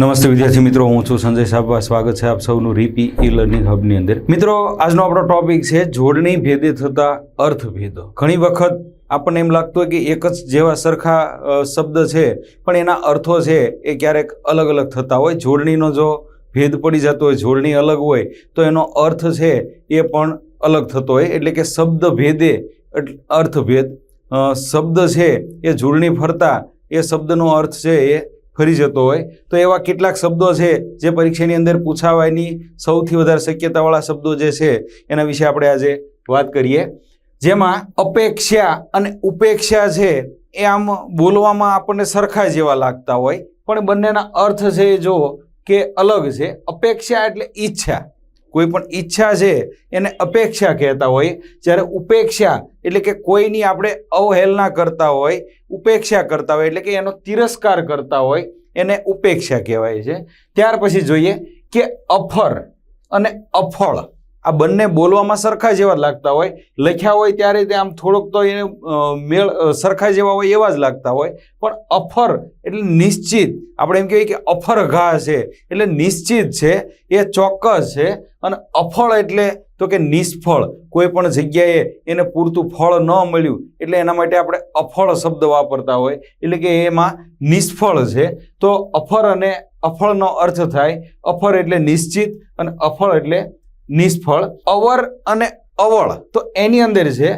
નમસ્તે વિદ્યાર્થી મિત્રો, હું છું સંજય સાબા. સ્વાગત છે આપ સૌનું રીપી ઈ લર્નિંગ હબની અંદર. મિત્રો, આજનો આપણો ટોપિક છે જોડણી ભેદે થતા અર્થભેદો. ઘણી વખત આપણને એમ લાગતું હોય કે એક જ જેવા સરખા શબ્દ છે, પણ એના અર્થો છે એ ક્યારેક અલગ અલગ થતા હોય. જોડણીનો જો ભેદ પડી જતો હોય, જોડણી અલગ હોય, તો એનો અર્થ છે એ પણ અલગ થતો હોય. એટલે કે શબ્દ ભેદે અર્થભેદ શબ્દ છે એ જોડણી ફરતા, એ શબ્દનો અર્થ છે એ ફરી જતો હોય, તો એવા કેટલાક શબ્દો છે જે પરીક્ષાની અંદર પૂછાવાની સૌથી વધારે શક્યતાવાળા શબ્દો જે છે, એના વિશે આપણે આજે વાત કરીએ. જેમાં અપેક્ષા અને ઉપેક્ષા છે, એ આમ બોલવામાં આપણને સરખા જેવા લાગતા હોય, પણ બંનેના અર્થ છે જો કે અલગ છે. અપેક્ષા એટલે ઈચ્છા. કોઈ પણ ઈચ્છા છે, એને અપેક્ષા કહેતા હોય. જ્યારે ઉપેક્ષા એટલે કે કોઈની આપણે અવહેલના કરતા હોય, ઉપેક્ષા કરતા હોય એટલે કે એનો તિરસ્કાર કરતા હોય, એને ઉપેક્ષા કહેવાય છે. ત્યાર પછી જોઈએ કે અફર અને અફળ. આ બંને બોલવામાં સરખા જેવા જ લાગતા હોય. લખ્યા હોય ત્યારે તે આમ થોડોક તો એને મેળ સરખા જેવા હોય એવા જ લાગતા હોય. પણ અફર એટલે નિશ્ચિત. આપણે એમ કહીએ કે અફર ઘા છે. એટલે નિશ્ચિત છે. એ ચોક્કસ છે. અને અફળ એટલે તો કે નિષ્ફળ. કોઈ પણ જગ્યાએ એને પૂરતું ફળ ન મળ્યું એટલે એના માટે આપણે અફળ શબ્દ વાપરતા હોય. એટલે કે એમાં નિષ્ફળ છે. તો અફર અને અફળનો અર્થ થાય. અફર એટલે નિશ્ચિત અને અફળ એટલે નિષ્ફળ, અવર અને અવળ. તો એની અંદર છે,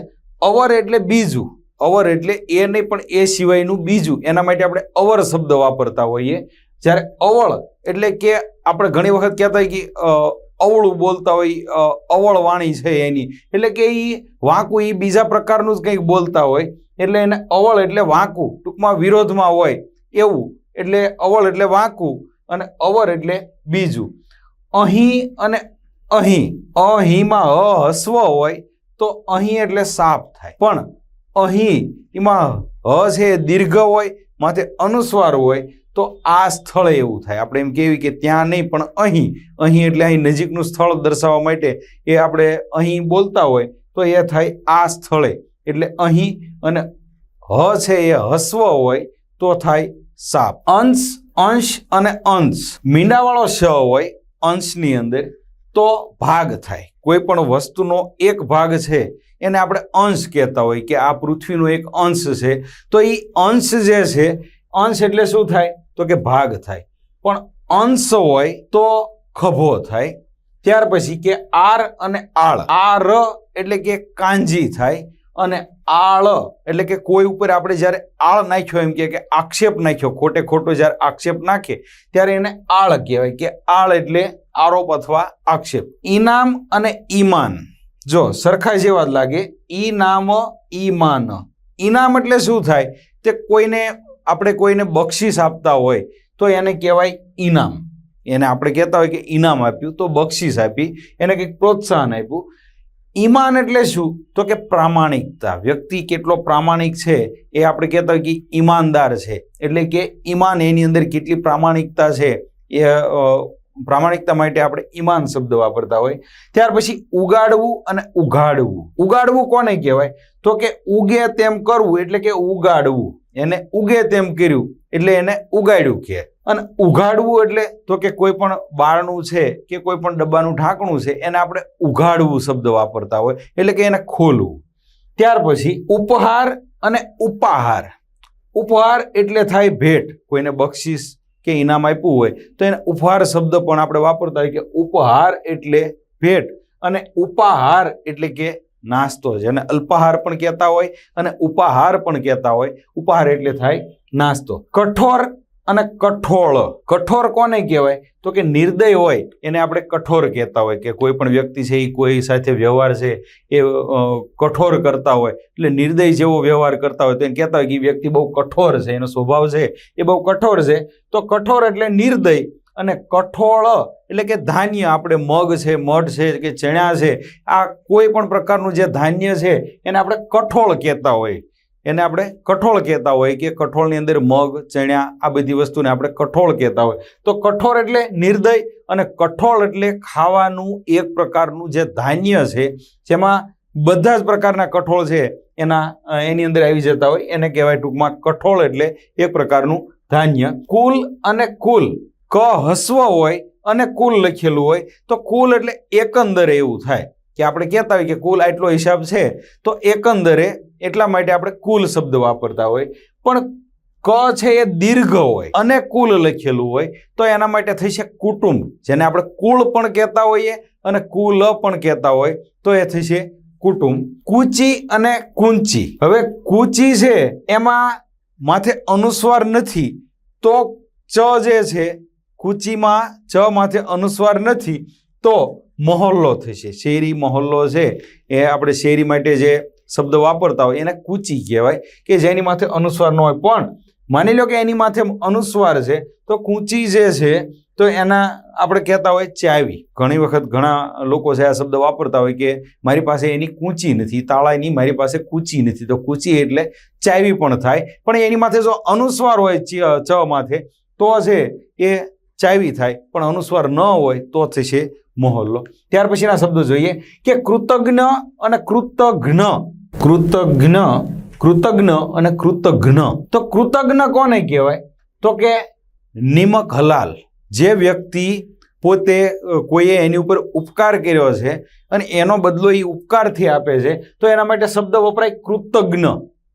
અવર એટલે બીજું. અવર એટલે એ નહીં, પણ એ સિવાયનું બીજું. એના માટે આપણે અવર શબ્દ વાપરતા હોઈએ. જ્યારે અવળ એટલે કે આપણે ઘણી વખત કહેતા હોય કે અવળું બોલતા હોય અવળ વાણી છે એની. એટલે કે એ વાંકું એ બીજા પ્રકારનું જ કંઈક બોલતા હોય. એટલે એને અવળ એટલે વાંકું, ટૂંકમાં વિરોધમાં હોય. એવું. એટલે અવળ એટલે વાંકું અને અવર એટલે બીજું. અહીં અને અહીં, અહીંમાં હસ્વ હોય તો અહીં એટલે સાપ થાય. પણ અહીં એમાં હ છે દીર્ઘ હોય માથે અનુસ્વાર હોય, તો આ સ્થળે એવું થાય. આપણે એમ કહેવી કે ત્યાં નહીં, પણ અહીં અહીં એટલે અહીં નજીકનું સ્થળ દર્શાવવા માટે એ આપણે અહીં બોલતા હોય, તો એ થાય આ સ્થળે. એટલે અહીં અને હ છે એ હસ્વ હોય, તો થાય સાપ. અંશ અંશ અને અંશ. મીંડાવાળો શ હોય અંશની અંદર. તો ભાગ થાય. કોઈ પણ વસ્તુનો એક ભાગ છે, એને આપણે અંશ કહેતા હોય કે આ પૃથ્વીનો એક અંશ છે. તો એ અંશ જે છે, અંશ એટલે શું થાય? તો કે ભાગ થાય. પણ અંશ હોય તો ખભો થાય. ત્યાર પછી કે આર અને આળ. આર એટલે કે કાંજી થાય. અને આળ, એટલે કે કોઈ ઉપર આપણે જ્યારે આળ નાખ્યો એમ કે આક્ષેપ નાખ્યો, ખોટે ખોટો જ્યારે આક્ષેપ નાખે, ત્યારે એને આળ કહેવાય કે આળ એટલે આરોપ અથવા આક્ષેપ. ઈનામ અને ઈમાન. જો, સરખા જેવા જ લાગે. ઈનામ, ઈમાન. ઈનામ એટલે શું થાય? તે કોઈને, આપણે કોઈને બક્ષિસ આપતા હોય, તો એને કહેવાય ઈનામ. એને આપણે કહેતા હોય કે ઈનામ આપ્યું, તો બક્ષિસ આપી, એને કંઈક પ્રોત્સાહન આપ્યું. ઈમાન એટલે શું? તો કે પ્રામાણિકતા. વ્યક્તિ કેટલો પ્રામાણિક છે એ આપણે કહેતા હોય કે ઈમાનદાર છે. એટલે કે ઈમાન એની અંદર કેટલી પ્રામાણિકતા છે એ પ્રામાણિકતા માટે આપણે ઈમાન શબ્દ વાપરતા હોય. ત્યાર પછી ઉગાડવું અને ઉઘાડવું. ઉગાડવું કોને કહેવાય? તો કે ઉગે તેમ કરવું એટલે કે ઉગાડવું. એને ઉગે તેમ કર્યું એટલે એને ઉગાડ્યું કે અને ઉઘાડવું એટલે તો કે કોઈ પણ બારણું છે કે કોઈ પણ ડબ્બાનું ઢાંકણું છે, એને આપણે ઉઘાડવું શબ્દ વાપરતા હોય, એટલે કે એને ખોલવું. ત્યાર પછી ઉપહાર અને ઉપાહાર. ઉપહાર એટલે થાય ભેટ. કોઈને બક્ષિસ કે ઇનામ આપ્યું હોય, તો એને ઉપહાર શબ્દ પણ આપણે વાપરતા હોય કે ઉપહાર એટલે ભેટ અને ઉપાહાર એટલે કે નાસ્તો છે. અને અલ્પાહાર પણ કહેતા હોય અને ઉપાહાર પણ કહેતા હોય. ઉપહાર એટલે થાય નાસ્તો. કઠોર અને કઠોળ. કઠોર કોને કહેવાય? તો કે નિર્દય હોય, એને આપણે કઠોર કહેતા હોય કે કોઈ પણ વ્યક્તિ છે એ કોઈ સાથે વ્યવહાર છે એ કઠોર કરતા હોય, એટલે નિર્દય જેવો વ્યવહાર કરતા હોય તો એને કહેતા હોય કે એ વ્યક્તિ બહુ કઠોર છે, એનો સ્વભાવ છે એ બહુ કઠોર છે. તો કઠોર એટલે નિર્દય અને કઠોળ એટલે કે ધાન્ય. આપણે મગ છે, મઠ છે કે ચણા છે, આ કોઈ પણ પ્રકારનું જે ધાન્ય છે એને આપણે કઠોળ કહેતા હોય. એને આપણે કઠોળ કહેતા હોય કે કઠોળની અંદર મગ ચણ્યા આ બધી વસ્તુને આપણે કઠોળ કહેતા હોય. તો કઠોળ એટલે નિર્દય અને કઠોળ એટલે ખાવાનું એક પ્રકારનું જે ધાન્ય છે, જેમાં બધા જ પ્રકારના કઠોળ છે, એના, એની અંદર આવી જતા હોય. એને કહેવાય ટૂંકમાં કઠોળ એટલે એક પ્રકારનું ધાન્ય. કુલ અને કુલ. ક હસ્વ હોય અને કુલ લખેલું હોય. તો કુલ એટલે એકંદરે એવું થાય. કે આપણે કહેતા હોય કે કુલ આટલો હિસાબ છે, તો એકંદરે એટલા માટે આપણે કુલ શબ્દ વાપરતા હોય. પણ ક છે એ દીર્ઘ હોય અને કુલ લખેલું હોય, તો એના માટે થઈ છે કુટુંબ. જેને આપણે કુળ પણ કહેતા હોઈએ અને કુલ પણ કહેતા હોય, તો એ થઈ છે કુટુંબ. કૂચી અને કુંચી. હવે કૂચી છે એમાં માથે અનુસ્વાર નથી, તો ચ જે છે, કૂચીમાં ચ માથે અનુસ્વાર નથી તો મહોલ્લો થશે. શેરી મહોલ્લો છે, એ આપણે શેરી માટે જે શબ્દ વાપરતા હોય એને કૂચી કહેવાય કે જેની માથે અનુસ્વાર ન હોય. પણ માની લો કે એની માથે અનુસ્વાર છે, તો કૂંચી જે છે, તો એના આપણે કહેતા હોય ચાવી. ઘણી વખત ઘણા લોકો છે આ શબ્દ વાપરતા હોય કે મારી પાસે એની કૂંચી નથી તાળાની મારી પાસે કૂંચી નથી. તો કૂંચી એટલે ચાવી પણ થાય. પણ એની માથે જો અનુસ્વાર હોય ચ માથે, તો છે એ ચાવી થાય, પણ અનુસ્વાર ન હોય તો થશે મોહલ્લો. ત્યાર પછીના શબ્દો જોઈએ કે કૃતજ્ઞ અને કૃતઘ્ન. કૃતજ્ઞ કૃતજ્ઞ અને કૃતઘ્ન. તો કૃતજ્ઞ કોને કહેવાય? તો કે નિમક હલાલ. જે વ્યક્તિ પોતે કોઈએ એની ઉપર ઉપકાર કર્યો છે અને એનો બદલો એ ઉપકારથી આપે છે, તો એના માટે શબ્દ વપરાય કૃતજ્ઞ.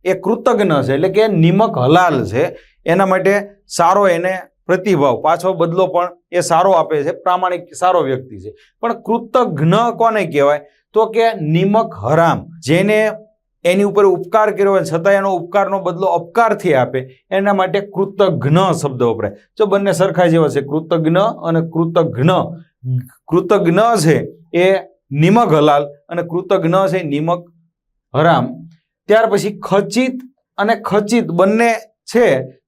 એ કૃતજ્ઞ છે, એટલે કે નિમક હલાલ છે. એના માટે સારો એને પ્રતિભાવ, પાછો બદલો પણ એ સારો આપે છે, પ્રામાણિક, સારો વ્યક્તિ છે. પણ કૃતજ્ઞ કોને કહેવાય? તો કે નિમક હરામ, જેને એની ઉપર ઉપકાર કર્યો હોય છતાં એનો ઉપકારનો બદલો અપકારથી આપે, એના માટે કૃતજ્ઞ શબ્દ વપરાય. જો બંને સરખા જેવા છે, કૃતજ્ઞ અને કૃતજ્ઞ. કૃતજ્ઞ છે એ નિમક હલાલ અને કૃતજ્ઞ છે નિમક હરામ. ત્યાર પછી ખચિત અને ખચિત બંને છે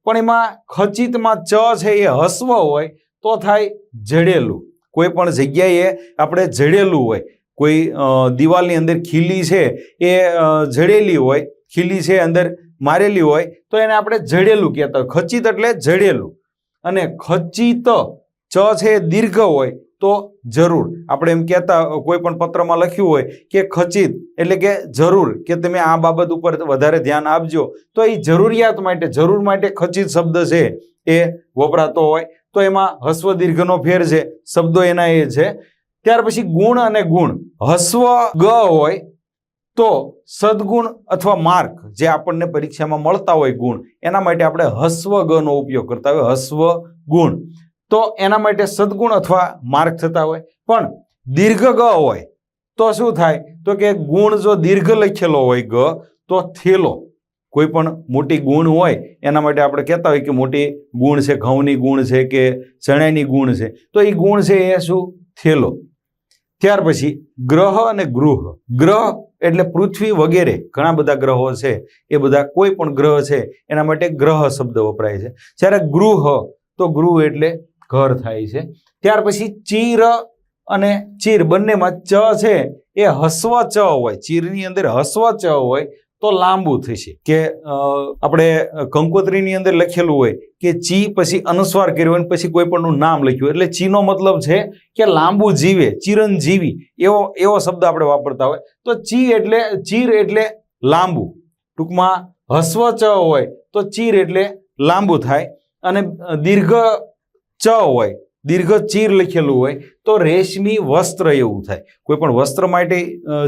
પણ એમાં ખચિતમાં ચ છે એ હસ્વ હોય તો થાય જડેલું. કોઈ પણ જગ્યાએ આપણે જડેલું હોય, કોઈ દિવાલની અંદર ખીલી છે, એ જડેલી હોય, ખીલી છે, અંદર મારેલી હોય, તો એને આપણે જડેલું કહેતા હોય. ખચિત એટલે જડેલું. અને ખચિત ચ છે, દીર્ઘ હોય તો જરૂર. આપણે એમ કહેતા કોઈ પણ પત્રમાં લખ્યું હોય કે ખચિત, એટલે કે જરૂર, કે તમે આ બાબત ઉપર વધારે ધ્યાન આપજો, તો એ જરૂરિયાત માટે, જરૂર માટે ખચિત શબ્દ છે એ વપરાતો હોય. તો એમાં હસ્વ દીર્ઘનો ફેર છે. શબ્દો એના એ છે. ત્યાર પછી ગુણ અને ગુણ. હસ્વ ગ હોય તો સદગુણ અથવા માર્ક, જે આપણને પરીક્ષામાં મળતા હોય ગુણ, એના માટે આપણે હસ્વ ગ નો ઉપયોગ કરતા હોય. હસ્વ ગુણ. તો એના માટે સદગુણ અથવા માર્ગ થતા હોય. પણ દીર્ઘ ગ હોય તો શું થાય? તો કે ગુણ જો દીર્ઘ લખેલો હોય ગ, તો થેલો. કોઈ પણ મોટી ગુણ હોય, એના માટે આપણે કહેતા હોય કે મોટી ગુણ છે, ઘઉંની ગુણ છે કે ચણાની ગુણ છે. તો એ ગુણ છે એ શું? થેલો. ત્યાર પછી ગ્રહ અને ગૃહ. ગ્રહ એટલે પૃથ્વી વગેરે. ઘણા બધા ગ્રહો છે. એ બધા કોઈ પણ ગ્રહ છે, એના માટે ગ્રહ શબ્દ વપરાય છે. જ્યારે ગૃહ, તો ગૃહ એટલે ઘર થાય છે. ત્યાર પછી ચીર અને ચીર બંનેમાં ચ છે, એ હસ્વ ચ હોય. ચીરની અંદર હસ્વ ચ હોય તો લાંબુ થશે. કે આપણે કંકોત્રીની અંદર લખેલું હોય કે ચી પછી અનુસ્વાર કર્યો હોય પછી કોઈ પણનું નામ લખ્યું એટલે ચીનો મતલબ છે કે લાંબુ જીવે, ચિરંજીવી. એવો એવો શબ્દ આપણે વાપરતા હોય. તો ચી એટલે, ચીર એટલે લાંબુ. ટૂંકમાં હસ્વ ચ હોય તો ચીર એટલે લાંબુ થાય. અને દીર્ઘ ચ હોય, દીર્ઘ ચીર લખેલું હોય, તો રેશમી વસ્ત્ર એવું થાય. કોઈ પણ વસ્ત્ર માટે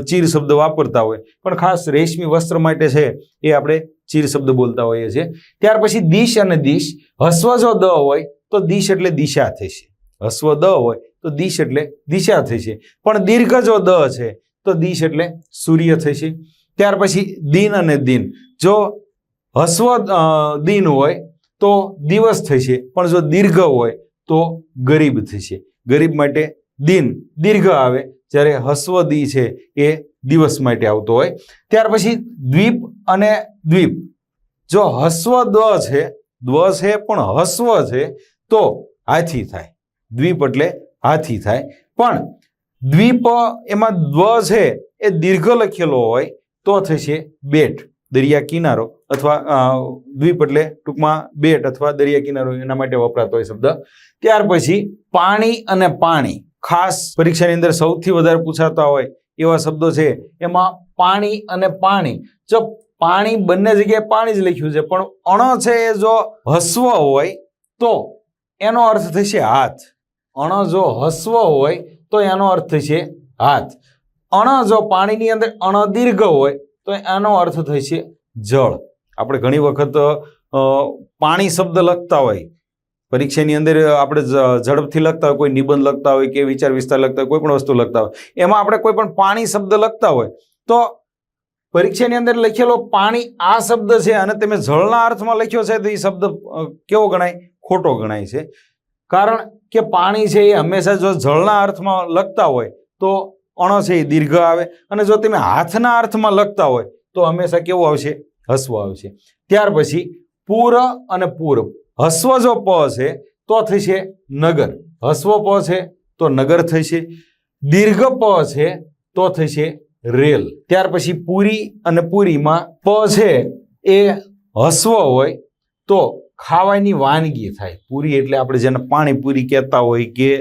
ચીર શબ્દ વાપરતા હોય, પણ ખાસ રેશમી વસ્ત્ર માટે છે એ આપણે ચીર શબ્દ બોલતા હોઈએ છીએ. ત્યાર પછી દિશ અને દિશ. હસ્વ જો દ હોય, તો દિશ એટલે દિશા થશે હસ્વ દ હોય, તો દિશ એટલે દિશા થશે પણ દીર્ઘ જો દ છે, તો દિશ એટલે સૂર્ય થશે ત્યાર પછી દિન અને દિન. જો હસ્વ દિન હોય તો દિવસ થશે, પણ જો દીર્ઘ હોય, તો ગરીબ થશે. ગરીબ માટે દિન દીર્ઘ આવે, જ્યારે હસ્વ દી છે, એ દિવસ માટે આવતો હોય. ત્યાર પછી દ્વીપ અને દ્વીપ. જો હસ્વ દ છે દ્વ છે પણ હસ્વ છે, તો હાથી થાય. દ્વીપ એટલે હાથી થાય. પણ દ્વીપ એમાં દ્વ છે, એ દીર્ઘ લખેલો હોય, તો થશે બેટ. દરિયા કિનારો અથવા દ્વીપ એટલે ટૂંકમાં બેટ અથવા દરિયા કિનારો એના માટે વપરાતો હોય શબ્દ. ત્યાર પછી પાણી અને પાણી, ખાસ પરીક્ષાની અંદર સૌથી વધારે પૂછાતા હોય એવા શબ્દો છે. એમાં પાણી અને પાણી. જો પાણી બંને જગ્યાએ પાણી જ લખ્યું છે, પણ અણ છે એ જો હસ્વ હોય તો એનો અર્થ થશે હાથ. અણ જો હસ્વ હોય તો એનો અર્થ થશે હાથ. અણ જો પાણીની અંદર અણ દીર્ઘ હોય તો એનો અર્થ થાય છે જળ. આપણે ઘણી વખત પાણી શબ્દ લખતા હોય. પરીક્ષાની અંદર આપણે ઝડપથી લખતા હોય, કોઈ નિબંધ લખતા હોય કે વિચાર વિસ્તાર લખતા હોય, કોઈ પણ વસ્તુ લખતા હોય. એમાં આપણે કોઈ પણ પાણી શબ્દ લખતા હોય. તો પરીક્ષાની અંદર લખેલો પાણી આ શબ્દ છે અને તમે જળના અર્થમાં લખ્યો છે તો એ શબ્દ કેવો ગણાય? ખોટો ગણાય છે. કારણ કે પાણી છે એ હંમેશા જો જળના અર્થમાં લખતા હોય તો અણ છે એ દીર્ઘ આવે અને જો તમે હાથના અર્થમાં લખતા હોય તો હંમેશા કેવું આવશે? હસ્વ આવશે. ત્યાર પછી પૂર અને પૂર. હસ્વ જો પ છે તો થશે નગર. હસ્વ પ છે તો નગર થશે. દીર્ઘ પ છે તો થશે રેલ. ત્યાર પછી પૂરી અને પૂરીમાં પ છે એ હસ્વ હોય તો ખાવાની વાનગી થાય. પૂરી એટલે આપણે જેને પાણીપુરી કહેતા હોય કે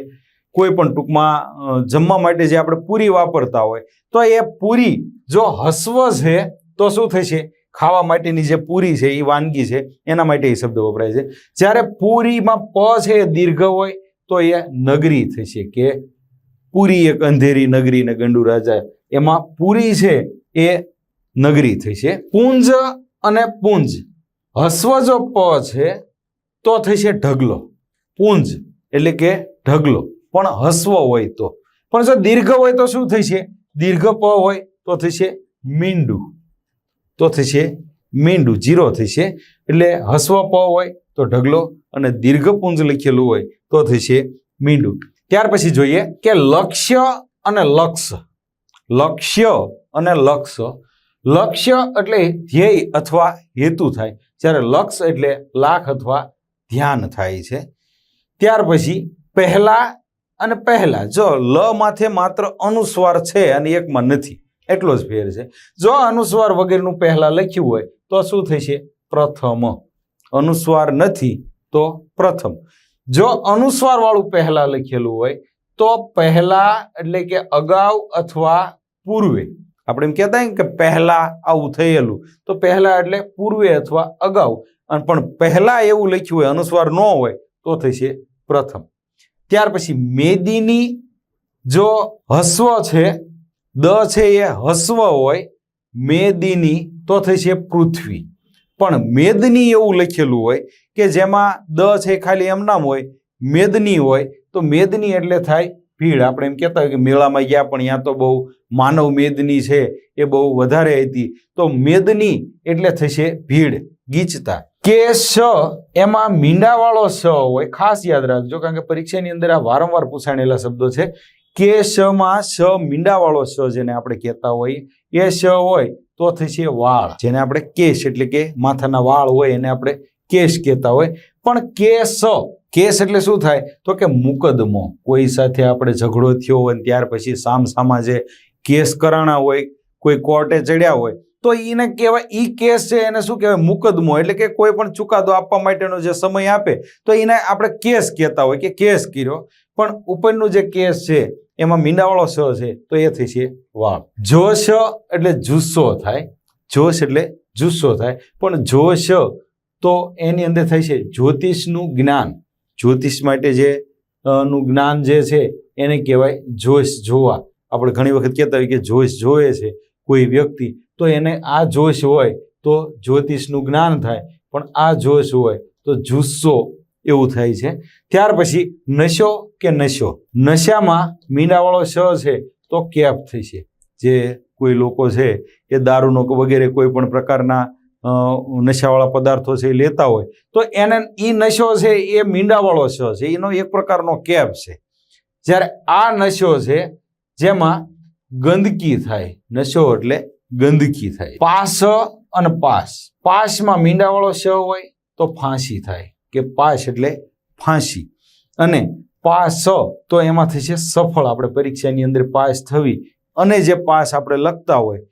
કોઈ પણ ટૂંકમાં જમવા માટે જે આપણે પૂરી વાપરતા હોય, તો એ પૂરી જો હસ્વ છે, તો શું થશે? ખાવા માટેની જે પૂરી છે એ વાનગી છે, એના માટે એ શબ્દ વપરાય છે. જ્યારે પૂરીમાં પ છે દીર્ઘ હોય, તો એ નગરી થશે કે પૂરી એક અંધેરી નગરી ને ગંડુ રાજા, એમાં પૂરી છે, એ નગરી થશે. પુંજ અને પુંજ. હસ્વ જો પ છે, તો થશે ઢગલો. પુંજ એટલે કે ઢગલો. પણ હસ્વ હોય તો. પણ જો દીર્ઘ હોય તો શું થશે? દીર્ઘ પ હોય તો થશે મીંડું. તો થશે મીંડું, જીરો થશે. એટલે હસ્વ પ હોય તો ઢગલો અને દીર્ઘ પુંજ લખેલું હોય તો થશે મીંડું. ત્યાર પછી જોઈએ કે લક્ષ્ય અને લક્ષ. લક્ષ્ય અને લક્ષ. લક્ષ્ય એટલે ધ્યેય અથવા હેતુ થાય. જ્યારે લક્ષ એટલે લાખ અથવા ધ્યાન થાય છે. ત્યાર પછી પહેલા અને પહેલા, જો લ માથે માત્ર અનુસ્વાર છે અને એકમાં નથી, એટલો જ ફેર છે. જો અનુસ્વાર વગેરેનું પહેલા લખ્યું હોય, તો શું થશે? પ્રથમ. અનુસ્વાર નથી, તો પ્રથમ. જો અનુસ્વાર વાળું પહેલા લખેલું હોય, તો પહેલા એટલે કે અગાઉ અથવા પૂર્વે. આપણે એમ કહેતા કે પહેલા આવું થયેલું, તો પહેલા એટલે પૂર્વે અથવા અગાઉ. પણ પહેલા એવું લખ્યું હોય, અનુસ્વાર ન હોય, તો થશે પ્રથમ. ત્યાર પછી મેદીની જો હસ્વ છે, દ છે એ હસ્વ હોય, મેદીની તો થશે પૃથ્વી. પણ મેદની એવું લખેલું હોય કે જેમાં દ છે ખાલી એમ નામ હોય, મેદની હોય, તો મેદની એટલે થાય ભીડ. આપણે એમ કહેતા હોય કે મેળામાં ગયા પણ ત્યાં તો બહુ માનવ મેદની છે, એ બહુ વધારે હતી. તો મેદની એટલે થશે ભીડ, ગીચતા. કે સ, એમાં મીંડાવાળો સ હોય, ખાસ યાદ રાખજો, કારણ કે પરીક્ષાની અંદર આ વારંવાર પૂછાણેલા શબ્દો છે. કે શ માં શ મીંડાવાળો સ જેને આપણે કહેતા હોઈએ, એ શ હોય, તો થશે વાળ, જેને આપણે કેશ એટલે કે માથાના વાળ હોય એને આપણે કેશ કહેતા હોય. પણ કે સ કેસ એટલે શું થાય? તો કે મુકદમો કોઈ સાથે આપણે ઝઘડો થયો હોય ત્યાર પછી સામસામા જે કેસ કરાણા હોય, કોઈ કોર્ટે ચડ્યા હોય તો એને કહેવાય, ઈ કેસ છે એને શું કહેવાય મુકદમો એટલે કે કોઈ પણ ચુકાદો આપવા માટેનો જે સમય આપે, તો એને આપણે કેસ કહેતા હોય કે કેસ કર્યો. પણ ઉપરનું જે કેસ છે, એમાં મીંડાવાળો સ છે, તો એ થઈ છે વાહ જોશ એટલે જુસ્સો થાય. જોશ એટલે જુસ્સો થાય. પણ જોશ તો એની અંદર થાય છે જ્યોતિષનું જ્ઞાન. જ્યોતિષ માટે જે નું જ્ઞાન જે છે, એને કહેવાય જોશ જોવા. આપણે ઘણી વખત કહેતા હોય કે જોશ જોવે છે કોઈ વ્યક્તિ. તો એને આ જોશ હોય તો જ્યોતિષનું જ્ઞાન થાય, પણ આ જોશ હોય તો જુસ્સો એવું થાય છે. ત્યાર પછી નશો કે નશો? નશામાં મીંડાવાળો શ છે તો કેપ થશે જે કોઈ લોકો છે એ દારૂનો વગેરે કોઈ પણ પ્રકારના નશાવાળા પદાર્થો છે એ લેતા હોય, તો એને એ નશો છે એ મીંડાવાળો શ છે. એનો એક પ્રકારનો કેપ છે. જ્યારે આ નશો છે જેમાં ગંદકી થાય, નશો એટલે ગંદકી થાય. પાસ અને પાસ. પાસમાં મીંડાવાળો સ હોય તો ફાંસી થાય કે પાસ એટલે ફાંસી. અને પાસ તો એમાં થશે સફળ. આપણે પરીક્ષાની અંદર પાસ થવી અને જે પાસ આપણે લખતા હોય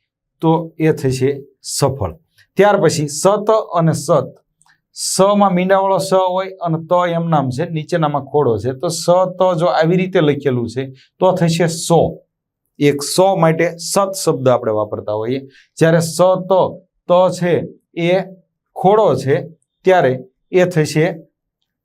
તો એ થશે સફળ. ત્યાર પછી સત અને સત. સમાં મીંડાવાળો સ હોય અને ત એમ નામ છે, નીચેનામાં ખોડો છે. તો સ ત જો આવી રીતે લખેલું છે તો થશે સો. એક સો માટે સત શબ્દ આપણે વાપરતા હોઈએ. જ્યારે સ ત ત છે એ ખોડો છે, ત્યારે એ થશે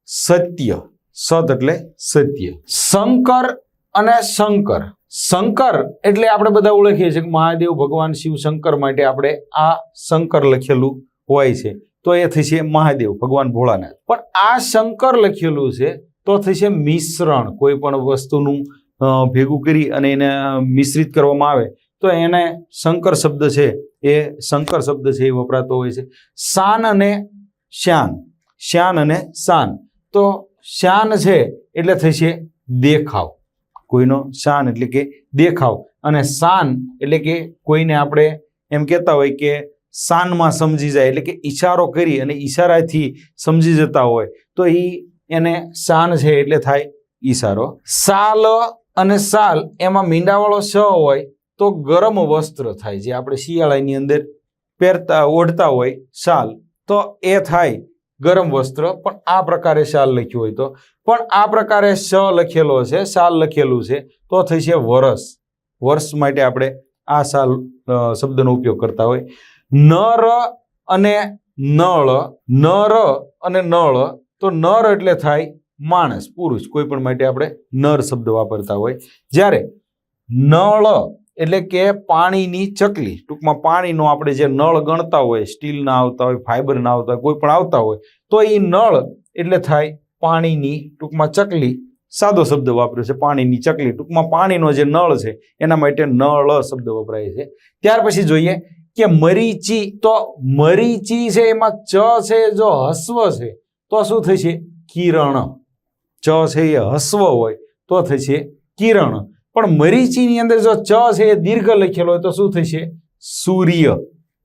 સત્ય. સત એટલે સત્ય. શંકર અને શંકર. શંકર એટલે આપણે બધા ઓળખીએ છીએ કે મહાદેવ, ભગવાન, શિવ, શંકર માટે આપણે આ શંકર લખેલું હોય છે. તો એ થશે મહાદેવ, ભગવાન ભોળાનાથ. પણ આ શંકર લખેલું છે, તો થશે મિશ્રણ. કોઈ પણ વસ્તુનું ભેગું કરી અને એને મિશ્રિત કરવામાં આવે, તો એને શંકર શબ્દ છે. એ શંકર શબ્દ છે એ વપરાતો હોય છે. શાન અને શ્યાન. શ્યાન અને શાન. તો શ્યાન છે એટલે થશે દેખાવ. કોઈનો શાન એટલે કે દેખાવ. અને શાન એટલે કે કોઈને આપણે એમ કહેતા હોય કે શાનમાં સમજી જાય એટલે કે ઈશારો કરી અને ઈશારાથી સમજી જતા હોય. તો એ એને શાન છે એટલે થાય ઈશારો. સાલ અને સાલ એમાં મીંડાવાળો સ હોય તો ગરમ વસ્ત્ર થાય. જે આપણે શિયાળાની અંદર પહેરતા, ઓઢતા હોય શાલ તો એ થાય ગરમ વસ્ત્ર. પણ આ પ્રકારે શાલ લખ્યું હોય તો. પણ આ પ્રકારે સ લખેલો છે શાલ લખેલું છે, તો થઈ છે વરસ વર્ષ માટે આપણે આ શાલ શબ્દનો ઉપયોગ કરતા હોય. નર અને નળ, નર અને નળ, તો નર એટલે થાય માણસ, પુરુષ, કોઈ પણ માટે આપણે નર શબ્દ વાપરતા હોય. જ્યારે નળ એટલે કે પાણીની ચકલી, ટૂંકમાં પાણીનો આપણે જે નળ ગણતા હોય, સ્ટીલના આવતા હોય ફાઈબરના આવતા હોય, કોઈ પણ આવતા હોય, તો એ નળ એટલે થાય પાણીની, ટૂંકમાં ચકલી, સાદો શબ્દ વાપર્યો છે, પાણીની ચકલી. ટૂંકમાં પાણીનો જે નળ છે, એના માટે નળ શબ્દ વપરાય છે. ત્યાર પછી જોઈએ કે મરીચી, તો મરીચી છે એમાં ચ છે, જો હસ્વ છે, તો શું થશે? કિરણ. ચ છે એ હસ્વ હોય, તો થશે કિરણ. પણ મરીચીની અંદર જો ચ છે એ દીર્ઘ લખેલો હોય તો શું થશે? સૂર્ય.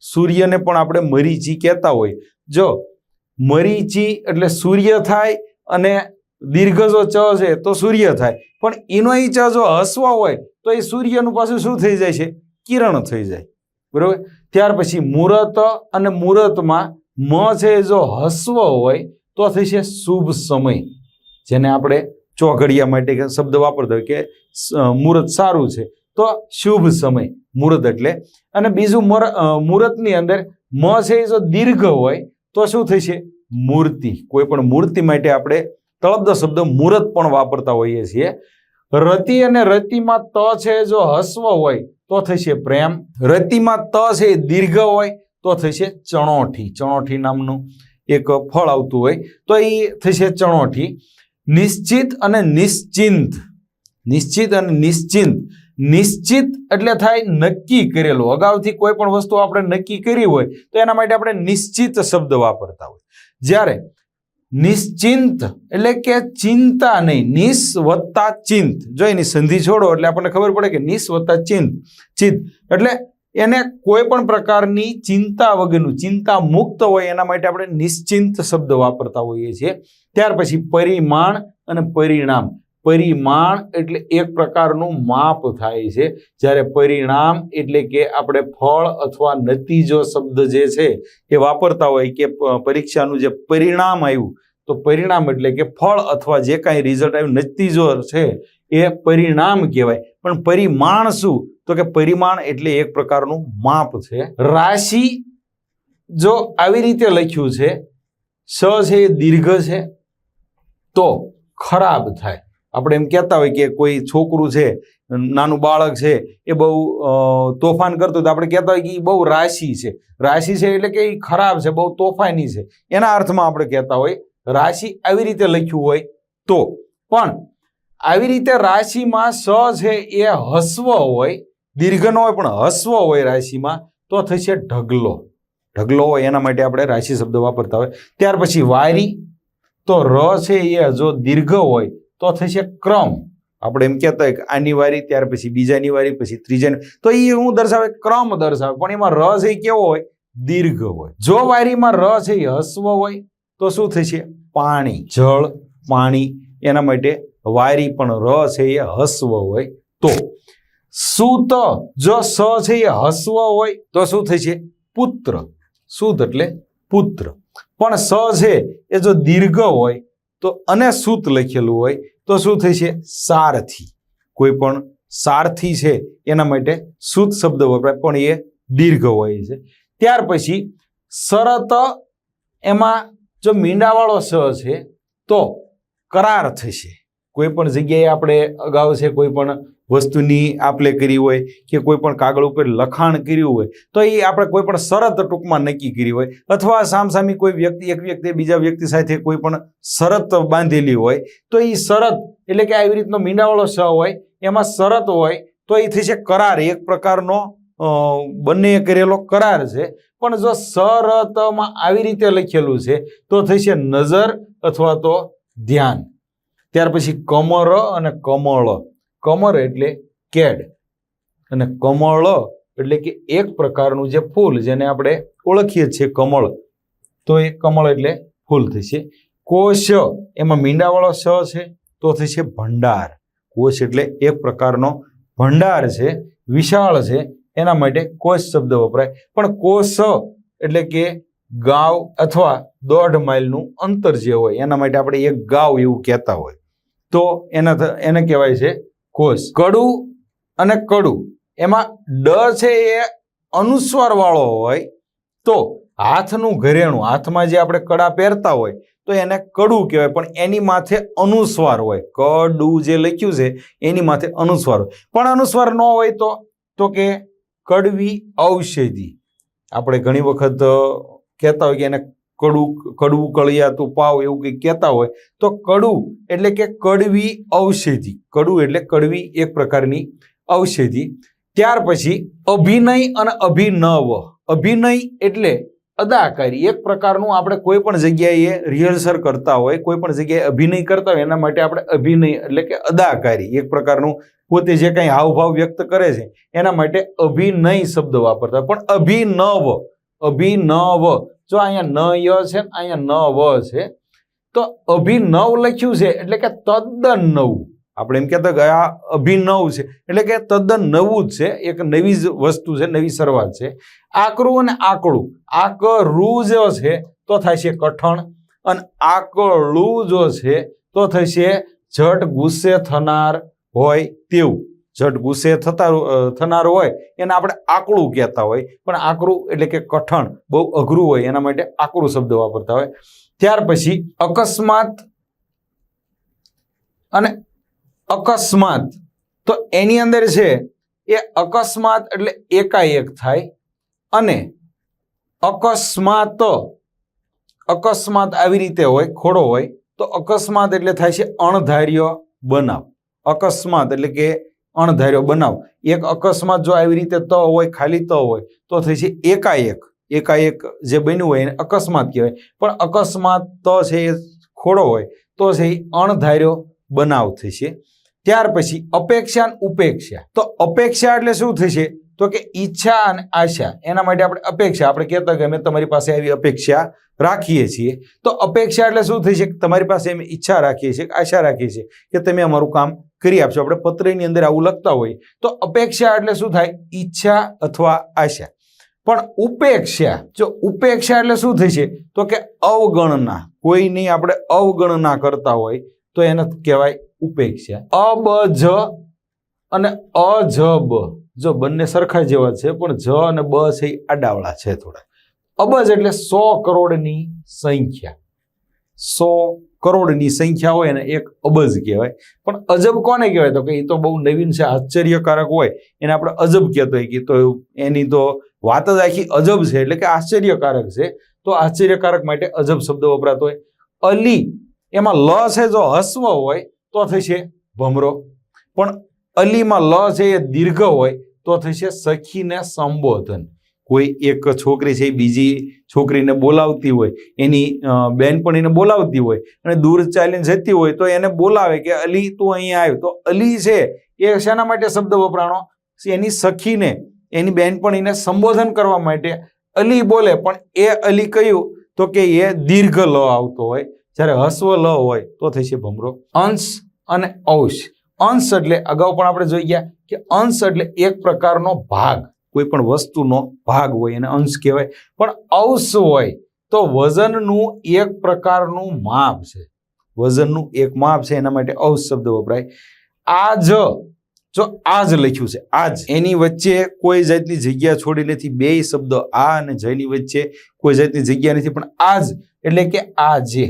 સૂર્યને પણ આપણે મરીચી કહેતા હોય. જો મરીચી એટલે સૂર્ય થાય અને દીર્ઘ જો ચ છે તો સૂર્ય થાય. પણ એનો એ ચ જો હસ્વ હોય, તો એ સૂર્યનું પાછું શું થઈ જાય છે? કિરણ થઈ જાય. બરોબર? ત્યાર પછી મુહૂર્ત અને મુહૂર્તમાં મ છે જો હસ્વ હોય, તો થશે શુભ સમય. જેને આપણે ચોઘડિયા માટે શબ્દ વાપરતો હોય કે મુહૂર્ત સારું છે. તો શુભ સમય, મુહૂર્ત એટલે. અને બીજું મુહૂર્તની અંદર મ છે એ જો દીર્ઘ હોય, તો શું થશે? મૂર્તિ. કોઈ પણ મૂર્તિ માટે આપણે તળબદ શબ્દ મુહૂર્ત પણ વાપરતા હોઈએ છીએ. રતિ અને રતિમાં ત છે જો હસ્વ હોય, તો થશે પ્રેમ. રતિમાં ત છે એ દીર્ઘ હોય, તો થશે ચણોઠી. ચણોઠી નામનું એક ફળ આવતું હોય, તો એ થશે ચણોઠી. નિશ્ચિત અને નિશ્ચિંત. નિશ્ચિત અને નિશ્ચિંત. નિશ્ચિત એટલે થાય નક્કી કરેલું. અગાઉથી કોઈ પણ વસ્તુ આપણે નક્કી કરી હોય, તો એના માટે આપણે નિશ્ચિત શબ્દ વાપરતા હોય. જ્યારે નિશ્ચિંત એટલે કે ચિંતા નહીં, નિસ વત્તા ચિંત. જો એની સંધિ છોડો એટલે આપણને ખબર પડે કે નિસ વત્તા ચિંત. ચિંત એટલે એને કોઈ પણ પ્રકારની ચિંતા વગરનું, ચિંતા મુક્ત હોય એના માટે આપણે નિશ્ચિંત શબ્દ વાપરતા હોઈએ છીએ. ત્યાર પછી પરિમાણ અને પરિણામ. પરિમાણ એટલે એક પ્રકારનું માપ થાય છે. જ્યારે પરિણામ એટલે કે આપણે ફળ અથવા નતીજો શબ્દ જે છે એ વાપરતા હોય કે પરીક્ષાનું જે પરિણામ આવ્યું, તો પરિણામ એટલે કે ફળ અથવા જે કાંઈ રિઝલ્ટ આવ્યું, નતીજો છે એ પરિણામ કહેવાય. પણ પરિમાણ શું? તો કે પરિમાણ એટલે એક પ્રકારનું માપ છે. રાશિ જો આવી રીતે લખ્યું છે, સ છે એ દીર્ઘ છે, તો ખરાબ થાય. આપણે એમ કહેતા હોય કે કોઈ છોકરું છે, નાનું બાળક છે, એ બહુ તોફાન કરતું તો આપણે કહેતા હોય કે એ બહુ રાશિ છે. રાશિ છે એટલે કે એ ખરાબ છે, બહુ તોફાની છે. એના અર્થમાં આપણે કહેતા હોય, રાશિ આવી રીતે લખ્યું હોય તો. પણ આવી રીતે રાશિમાં સ છે એ હસ્વ હોય દીર્ઘ ન હોય પણ હસ્વ હોય રાશિમાં, તો થશે ઢગલો. ઢગલો હોય એના માટે આપણે રાશિ શબ્દ વાપરતા હોય. ત્યાર પછી વારી તો ર છે એ જો દીર્ઘ હોય, તો થશે ક્રમ. આપણે એમ કહેતા હોય કે આની વારી, ત્યાર પછી બીજાની વારી, પછી ત્રીજાની. તો એ હું દર્શાવે ક્રમ દર્શાવે, પણ એમાં ર છે કેવો હોય? દીર્ઘ હોય. જો વારીમાં ર છે એ હસ્વ હોય, તો શું થશે પાણી. જળ, પાણી, એના માટે વારી પણ ર છે એ હસ્વ હોય તો. સુત જો સ છે એ હસ્વ હોય તો શું થશે પુત્ર. સુત એટલે પુત્ર. પણ સ છે એ જો દીર્ઘ હોય તો અને સૂત લખેલું હોય તો શું થશે સારથી. કોઈ પણ સારથી છે એના માટે સૂત શબ્દ વપરાય, પણ એ દીર્ઘ હોય છે. ત્યાર પછી શરત એમાં જો મીંડાવાળો સ છે તો કરાર થશે. કોઈ પણ જગ્યાએ આપણે અગાઉ છે કોઈ પણ વસ્તુની આપલે કરી હોય કે કોઈ પણ કાગળ ઉપર લખાણ કર્યું હોય, તો એ આપણે કોઈ પણ શરત ટૂંકમાં નક્કી કરી હોય. અથવા સામસામી કોઈ વ્યક્તિ, એક વ્યક્તિ બીજા વ્યક્તિ સાથે કોઈ પણ શરત બાંધેલી હોય, તો એ શરત એટલે કે આવી રીતનો મીંડાવાળો સ હોય, એમાં શરત હોય, તો એ થશે કરાર. એક પ્રકારનો બંને કરેલો કરાર છે. પણ જો શરતમાં આવી રીતે લખેલું છે, તો થશે નજર અથવા તો ધ્યાન. ત્યાર પછી કમર અને કમળ. કમર એટલે કેડ. અને કમળ એટલે કે એક પ્રકારનું જે ફૂલ જેને આપણે ઓળખીએ છીએ કમળ. તો એ કમળ એટલે ફૂલ થશે કોશ એમાં મીંડાવાળો સ છે, તો થશે ભંડાર. કોશ એટલે એક પ્રકારનો ભંડાર છે, વિશાળ છે, એના માટે કોશ શબ્દ વપરાય. પણ કોશ એટલે કે ગાવ અથવા દોઢ માઇલનું અંતર જે હોય, એના માટે આપણે એક ગાવ એવું કહેતા હોય. તો એના એને કહેવાય છે કોષ. કડું અને કડું, એમાં ડ છે એ અનુસ્વાર વાળો હોય તો હાથનું ઘરેણું, હાથમાં જે આપણે કડા પહેરતા હોય તો એને કડું કહેવાય, પણ એની માથે અનુસ્વાર હોય. કડું જે લખ્યું છે એની માથે અનુસ્વાર હોય. પણ અનુસ્વાર ન હોય તો તો કે કડવી ઔષધિ. આપણે ઘણી વખત કહેતા હોય કે એને કડું કડવું કળિયાતું પાવ એવું કંઈક કહેતા હોય, તો કડું એટલે કે કડવી ઔષધિ. કડું એટલે કડવી એક પ્રકારની ઔષધિ. ત્યાર પછી અભિનય અને અભિનવ. અભિનય એટલે અદાકારી. એક પ્રકારનું આપણે કોઈ પણ જગ્યાએ રિહર્સલ કરતા હોય, કોઈ પણ જગ્યાએ અભિનય કરતા હોય, એના માટે આપણે અભિનય એટલે કે અદાકારી. એક પ્રકારનું પોતે જે કંઈ હાવભાવ વ્યક્ત કરે છે, એના માટે અભિનય શબ્દ વાપરતા. પણ અભિનવ અભિનવ જો અહીંયા ન ય છે, અહીંયા ન વ છે, તો અભિનવ લખ્યું છે, એટલે કે તદ્દન નવું આપણે એમ કહેતા કે આ અભિનવ છે, એટલે કે તદ્દન નવું જ છે, એક નવી જ વસ્તુ છે, નવી શરૂઆત છે. આકરું અને આકડું. આકરું જો છે, તો થાય છે કઠણ, અને આકળું જો છે, તો થશે જટ ગુસ્સે થનાર હોય તેવું. જટ ગુસ્સે થતા થનાર હોય, એને આપણે આકરું કહેતા હોય. પણ આકરું એટલે કે કઠણ, બહુ અઘરું હોય, એના માટે આકરું શબ્દ વાપરતા હોય. ત્યાર પછી અકસ્માત અને અકસ્માત. તો એની અંદર છે, એ અકસ્માત એટલે એકાએક થાય અને અકસ્માત અકસ્માત આવી રીતે હોય, ખોડો હોય, તો અકસ્માત એટલે થાય છે અણધાર્ય બનાવ. અકસ્માત એટલે કે અણધાર્યો બનાવ. એક અકસ્માત જો આવી રીતે ત હોય, ખાલી ત હોય, તો થઈ છે એકાએક. એકાએક જે બન્યું હોય એને અકસ્માત કહેવાય. પણ અકસ્માત ત છે એ ખોડો હોય, તો છે એ અણધાર્યો બનાવ થશે ત્યાર પછી અપેક્ષા અને ઉપેક્ષા. તો અપેક્ષા એટલે શું થશે તો કે ઈચ્છા અને આશા. એના માટે આપણે અપેક્ષા. આપણે કહેતા કે અમે તમારી પાસે આવી અપેક્ષા રાખીએ છીએ. તો અપેક્ષા એટલે શું થઈ છે? તમારી પાસે અમે ઈચ્છા રાખીએ છીએ આશા રાખીએ છીએ કે તમે અમારું કામ કરી આપશો. આપણે પત્રની અંદર આવું લખતા હોય તો અપેક્ષા એટલે શું થાય? ઈચ્છા અથવા આશા. પણ ઉપેક્ષા, જો ઉપેક્ષા એટલે શું થશે? તો કે અવગણના. કોઈની આપણે અવગણના કરતા હોય તો એને કહેવાય ઉપેક્ષા. અબજ અને અજબ. જો બંને સરખા જેવા છે, પણ જ અને બ છે એ આડાવળા છે થોડા. અબજ એટલે સો કરોડની સંખ્યા. સો કરોડની સંખ્યા હોય અને એક અબજ કહેવાય. પણ અજબ કોને કહેવાય? તો કે એ તો બહુ નવીન છે, આશ્ચર્યકારક હોય. એને આપણે અજબ કહેતો હોય કે તો એની તો વાત જ આખી અજબ છે, એટલે કે આશ્ચર્યકારક છે. તો આશ્ચર્યકારક માટે અજબ શબ્દ વપરાતો હોય. અલી, એમાં લ છે, જો હસ્વ હોય, તો થશે ભમરો. પણ અલીમાં લ છે, એ દીર્ઘ હોય, તો થશે સખીને સંબોધન. કોઈ એક છોકરી છે, બીજી છોકરીને બોલાવતી હોય, એની બહેનપણીને બોલાવતી હોય અને દૂર ચાલીને જતી હોય તો એને બોલાવે કે અલી તું અહીંયા આવ્યો તો અલી છે, એ શેના માટે શબ્દ વપરાણો? એની સખીને, એની બેનપણીને સંબોધન કરવા માટે અલી બોલે. પણ એ અલી કહ્યું તો કે એ દીર્ઘ લ આવતો હોય. જ્યારે હસ્વ લ હોય તો થશે ભમરો. અંશ અને અંશ અંશ એટલે અગાઉ પણ આપણે જોઈ ગયા કે અંશ એટલે એક પ્રકારનો ભાગ. કોઈ પણ વસ્તુનો ભાગ હોય, એને અંશ કહેવાય. પણ અંશ હોય તો વજનનું એક પ્રકારનું માપ છે. વજનનું એક માપ છે, એના માટે અંશ શબ્દ વપરાય. આજ, જો આજ લખ્યું છે, આજ. એની વચ્ચે કોઈ જાતની જગ્યા છોડી નથી બે શબ્દ આ અને જયની વચ્ચે કોઈ જાતની જગ્યા નથી, પણ આજ એટલે કે આજે.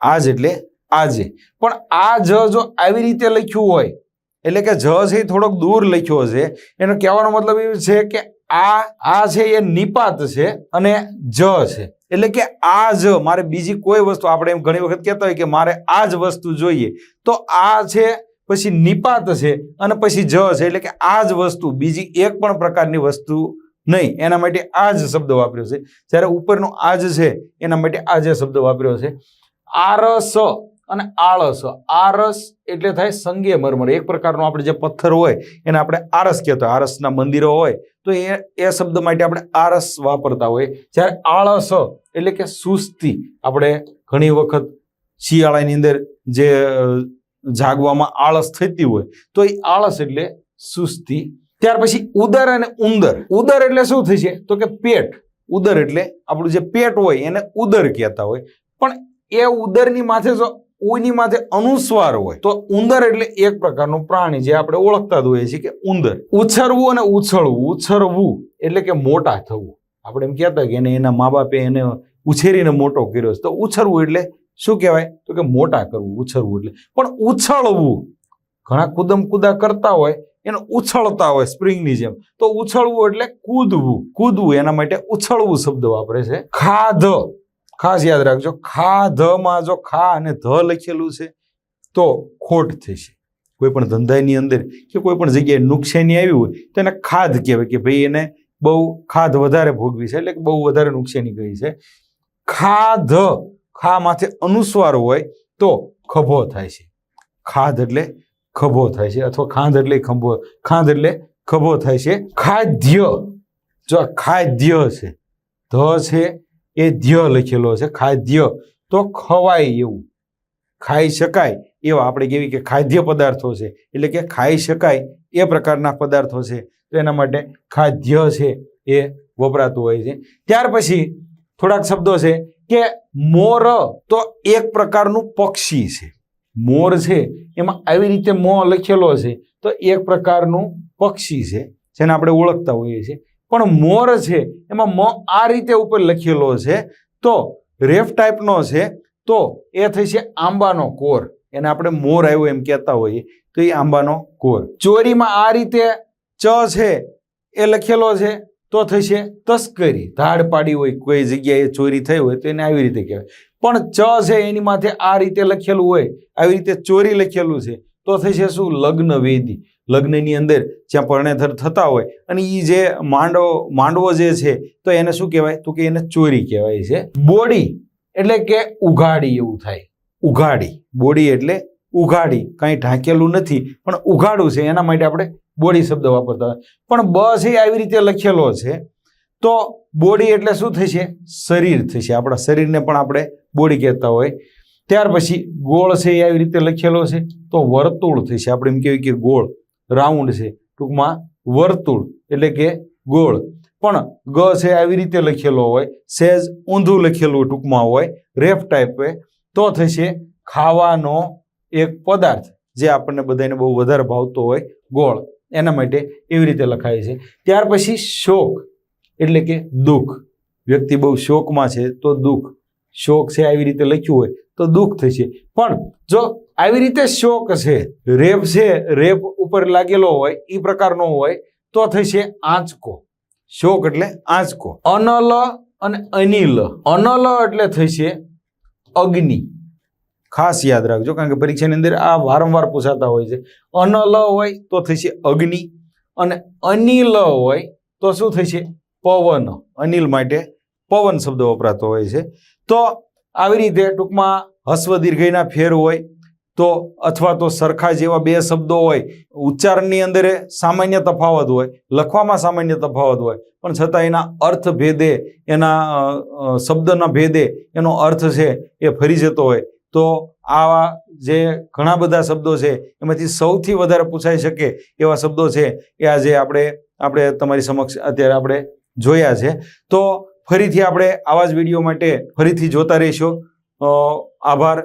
આજ એટલે આજે. પણ આ જ જો આવી રીતે લખ્યું હોય એટલે કે જ છે એ થોડોક દૂર લખ્યો છે એનો કહેવાનો મતલબ એ છે કે આ આ છે એ નિપાત છે અને જ છે. એટલે કે આ જ, મારે બીજી કોઈ વસ્તુ, આપણે એમ ઘણી વખત કહેતા હોય કે મારે આ જ વસ્તુ જોઈએ. તો આ છે, પછી નિપાત છે અને પછી જ છે. એટલે કે આ જ વસ્તુ, બીજી એક પણ પ્રકારની વસ્તુ નહીં. એના માટે આ જ શબ્દ વાપર્યો છે. જ્યારે ઉપરનો આ જ છે, એના માટે આ જે શબ્દ વાપર્યો છે. આરસ અને આળસ. આરસ એટલે થાય સંગે મરમર એક પ્રકારનો આપણે જે પથ્થર હોય, એને આપણે આરસ કહેતો હોય. આરસના મંદિરો હોય, તો એ એ શબ્દ માટે આપણે આરસ વાપરતા હોય જ્યારે આળસ એટલે કે સુસ્તી. આપણે ઘણી વખત શિયાળાની અંદર જે જાગવામાં આળસ થતી હોય, તો એ આળસ એટલે સુસ્તી. ત્યાર પછી ઉદર અને ઉંદર. ઉદર એટલે શું થશે તો કે પેટ. ઉદર એટલે આપણું જે પેટ હોય, એને ઉદર કહેતા હોય. પણ એ ઉદરની માથે જો ઉની માથે અનુસ્વાર હોય તો ઉંદર એટલે એક પ્રકારનું પ્રાણી જે આપણે ઓળખતા જ હોઈએ છીએ કે ઉંદર. ઉછરવું અને ઉછળવું, ઉછરવું એટલે કે મોટા થવું. આપણે એમ કહેતા કે એને એના મા બાપે એને ઉછેરીને મોટો કર્યો છે. તો ઉછરવું એટલે શું કહેવાય? તો કે મોટા કરવું, ઉછરવું એટલે. પણ ઉછળવું, ઘણા કુદમ કુદા કરતા હોય, એને ઉછળતા હોય સ્પ્રિંગની જેમ. તો ઉછળવું એટલે કૂદવું. કૂદવું એના માટે ઉછળવું શબ્દ વાપરે છે. ખાધ. ખાસ યાદ રાખજો ખાધમાં જો ખા અને ધ લખેલું છે, તો ખોટ થશે. કોઈ પણ ધંધાની અંદર કે કોઈ પણ જગ્યાએ નુકસાની આવી હોય, તો એને ખાધ કહેવાય કે ભાઈ એને બહુ ખાધ વધારે ભોગવી છે, એટલે બહુ વધારે નુકસાની ગઈ છે. ખાધ ખા માથે અનુસ્વાર હોય, તો ખભો થાય છે. ખાધ એટલે ખભો થાય છે, અથવા ખાંધ એટલે ખંભો ખાંધ એટલે ખભો થાય છે. ખાદ્ય, જો ખાદ્ય છે, ધ છે એ ધ્ય લખેલો છે, ખાદ્ય. તો ખવાય એવું. ખાઈ શકાય એવા આપણે કેવી કે ખાદ્ય પદાર્થો છે. એટલે કે ખાઈ શકાય એ પ્રકારના પદાર્થો છે. તો એના માટે ખાદ્ય છે એ વપરાતું હોય છે. ત્યાર પછી થોડાક શબ્દો છે કે મોર તો એક પ્રકારનું પક્ષી છે. મોર છે, એમાં આવી રીતે મો લખેલો છે. તો એક પ્રકારનું પક્ષી છે, જેને આપણે ઓળખતા હોઈએ છીએ. પણ મોર છે, એમાં મ આ રીતે ઉપર લખેલો છે, તો રેફ ટાઈપનો છે, તો એ થઈ છે આંબાનો કોર. એને આપણે મોર આવ્યો એમ કહેતા હોઈએ, તો એ આંબાનો કોર. ચોરીમાં આ રીતે ચ છે, એ લખેલો છે, તો થશે તસ્કરી. ધાડ પાડી હોય, કોઈ જગ્યાએ ચોરી થઈ હોય, તો એને આવી રીતે કહેવાય. પણ ચ છે, એની માથે આ રીતે લખેલું હોય, આવી રીતે ચોરી લખેલું છે તો થશે શું? લગ્ન વેદી. લગ્નની અંદર જ્યાં પરણેધર થતા હોય અને એ જે માંડવો માંડવો જે છે, તો એને શું કહેવાય? તો કે એને ચોરી કહેવાય છે. બોડી એટલે કે ઉઘાડી એવું થાય. ઉઘાડી. બોડી એટલે ઉઘાડી. કાંઈ ઢાંકેલું નથી, પણ ઉઘાડું છે. એના માટે આપણે બોડી શબ્દ વાપરતા હોય. પણ બ છે આવી રીતે લખેલો છે. તો બોડી એટલે શું થશે? શરીર થશે. આપણા શરીરને પણ આપણે બોડી કહેતા હોય. ત્યાર પછી ગોળ છે, એ આવી રીતે લખેલો છે. તો વર્તુળ થશે. આપણે એમ કહેવાય કે ગોળ, રાઉન્ડ છે. ટૂંકમાં વર્તુળ એટલે કે ગોળ. પણ ગ છે, આવી રીતે લખેલો હોય. સેજ ઊંધું લખેલું ટૂંકમાં હોય. રેફ ટાઈપે તો થશે ખાવાનો એક પદાર્થ, જે આપણને બધાને બહુ વધારે ભાવતો હોય, ગોળ. એના માટે એવી રીતે લખાય છે. ત્યાર પછી શોક, એટલે કે દુઃખ. વ્યક્તિ બહુ શોકમાં છે, તો દુઃખ. શોક છે, આવી રીતે લખ્યું હોય. તો દુઃખ થશે. પણ જો આવી રીતે શોક છે રેપ છે રેપ ઉપર લાગેલો હોય એ પ્રકારનો હોય, તો થશે આંચકો. શોક એટલે આંચકો. અનલ અને અનિલ. અનલ એટલે થશે અગ્નિ. ખાસ યાદ રાખજો, કારણ કે પરીક્ષાની અંદર આ વારંવાર પૂછાતા હોય છે. અનલ હોય તો થશે અગ્નિ અને અનિલ હોય તો શું થશે? પવન. અનિલ માટે પવન શબ્દ વપરાતો હોય છે. તો આવી રીતે ટૂંકમાં હસ્વ દીર્ઘયના ફેર હોય તો અથવા તો સરખા જેવા બે શબ્દો હોય, ઉચ્ચારણની અંદર સામાન્ય તફાવત હોય, લખવામાં સામાન્ય તફાવત હોય, પણ છતાં એના અર્થ ભેદે, એના શબ્દના ભેદે એનો અર્થ છે એ ફરી જતો હોય. તો આવા જે ઘણા બધા શબ્દો છે, એમાંથી સૌથી વધારે પૂછાઈ શકે એવા શબ્દો છે એ આજે આપણે આપણે તમારી સમક્ષ અત્યારે આપણે જોયા છે. તો ફરીથી આપણે આવા જ વીડિયો માટે ફરીથી જોતા રહીશું. આભાર.